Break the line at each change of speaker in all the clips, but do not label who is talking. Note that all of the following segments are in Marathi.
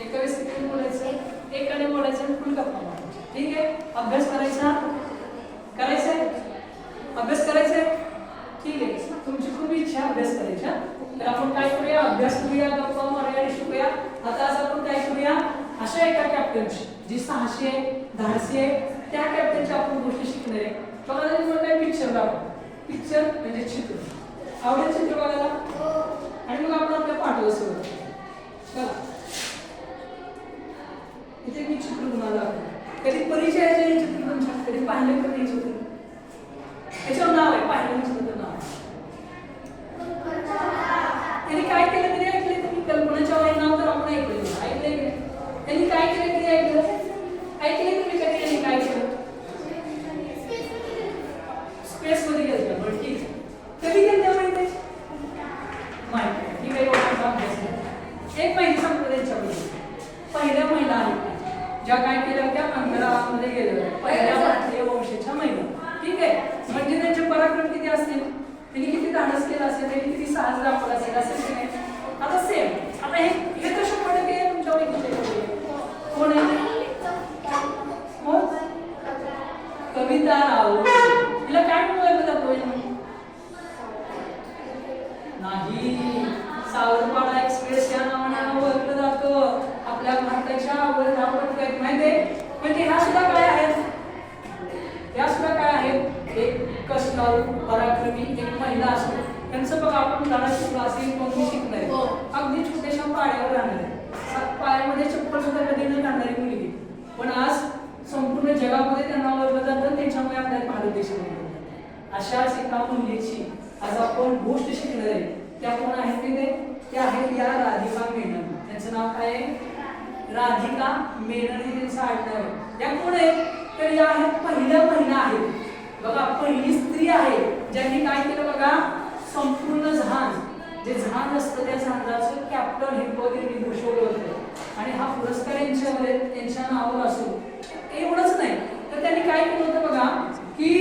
एका वेळेस किती बोलायचं? एकाने बोलायचं आणि फुल गप्पा. ठीक आहे? अभ्यास करायचा? करायचा आहे अभ्यास करायचा आहे ठीक आहे. तुमची खूप इच्छा अभ्यास करायच्या तर आपण काय करूया? अभ्यास करूया गप्पा मारूया शिकूया आता आज आपण काय करूया? अशा एका कॅप्टनची जी साहसी आहे धाडसी आहे त्या कॅप्टनची आपण गोष्टी शिकणार आहे. बघा जरी म्हणताय पिक्चर दाखव पिक्चर म्हणजे चित्र. आवडेल चित्र बघायला? आणि मग आपण आपल्या पाठवलं सुरुवात करू. चला इथे मी चित्र तुम्हाला दाखवतो. कधी परिचय आहे या चित्र तुमच्या कधी पाहिलं का नाही चित्र त्याच्यावर नाव आहे पाहिलं चित्र नाव आहे. त्यांनी काय केलं तरी ऐकले तुम्ही कल्पनाच्या नाव तर आपण ऐकलं की नाही? त्यांनी काय केलं तरी ऐकलं ऐकले तुम्ही कधी त्यांनी काय केलं स्पेस मध्ये गेलं बरं ठीक आहे. कधी गेलं त्या माहिती? माहिती. ठीक आहे अभ्यास. एक माहिती सांगतो त्यांच्याबद्दल पहिल्या महिला आहेत ज्या काय केल्या त्या अंतराळामध्ये गेल्या. पहिल्या भारतीय वंशाच्या महिला ठीक आहे म्हणजे त्यांचे पराक्रम किती असतील त्यांनी किती धाडस केलं असेल त्यांनी किती साहस दाखवलं असेल असेल की नाही आता सेम आता हे हे तर शंभर टक्के तुमच्या ओळखीचे कोण आहे कोण कविता राव तिला काय म्हणून ओळखलं जातं नाही सावरपाडा एक्सप्रेस या नावाने ओळखलं जातं आपल्या भारताच्या वर आपण काय माहितीये म्हणजे ह्या सुद्धा काय आहेत या सुद्धा काय आहेत एक कष्टाळू पराक्रमी एक महिला त्यांचं बघा आपण धडा शिकलो असेल कोणी शिकलाय
हो.
अगदी छोट्याशा पाड्यावर राहणार. पायामध्ये चप्पल सुद्धा कधी न घालणारी मुलगी. पण आज संपूर्ण जगामध्ये त्यांना ओळखलं जातं त्यांच्यामुळे आपल्या भारत जातं. अशाच एका मुलीची आज आपण गोष्ट शिकणार. आहे त्या कोण आहेत ते त्या आहेत या राधिका मेनन. त्यांचं नाव काय आहे? राधिका मेनन हे त्यांचं आडनाव आहे. त्या कोण आहेत? तर या आहेत पहिल्या महिला आहेत. बघा पहिली स्त्री आहे ज्यांनी काय केलं बघा? संपूर्ण जहाज जे जहाज असतं त्या जहाजाचं कॅप्टन हे पद यांनी भूषवलं होतं. आणि हा पुरस्कार यांच्यामध्ये त्यांच्या नावावर असो एवढंच नाही. तर त्यांनी काय केलं होतं बघा की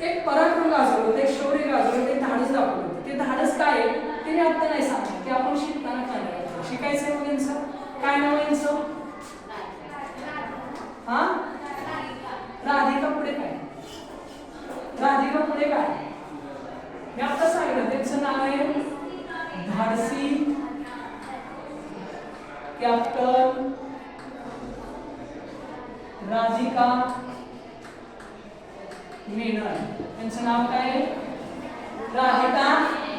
एक पराक्रम गाजवलं होतं एक शौर्य गाजवलं ते धाडस दाखवलं ते धाडस काय? आहे ते मी आत्ता नाही सांगणार ते आपण शिकताना काय करायचं. शिकायचं आहे मग यांचं काय नाव आहे यांचं हा राधिका पुढे काय राधिका पुढे काय मी आता सांगितलं त्यांचं नाव आहे धाडसी कॅप्टन राधिका मेनन. त्यांचं नाव काय? आहे राधिका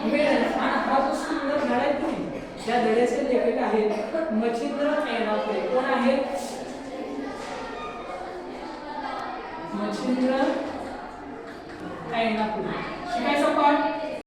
मेनन. आणि हा जो सुंदर धडा आहे तुम्ही. या धड्याचे लेखक आहेत मच्छिंद्र ऐनापुरे कोण आहेत? मच्छिंद्र ऐनापुरे शिकायचा पाठ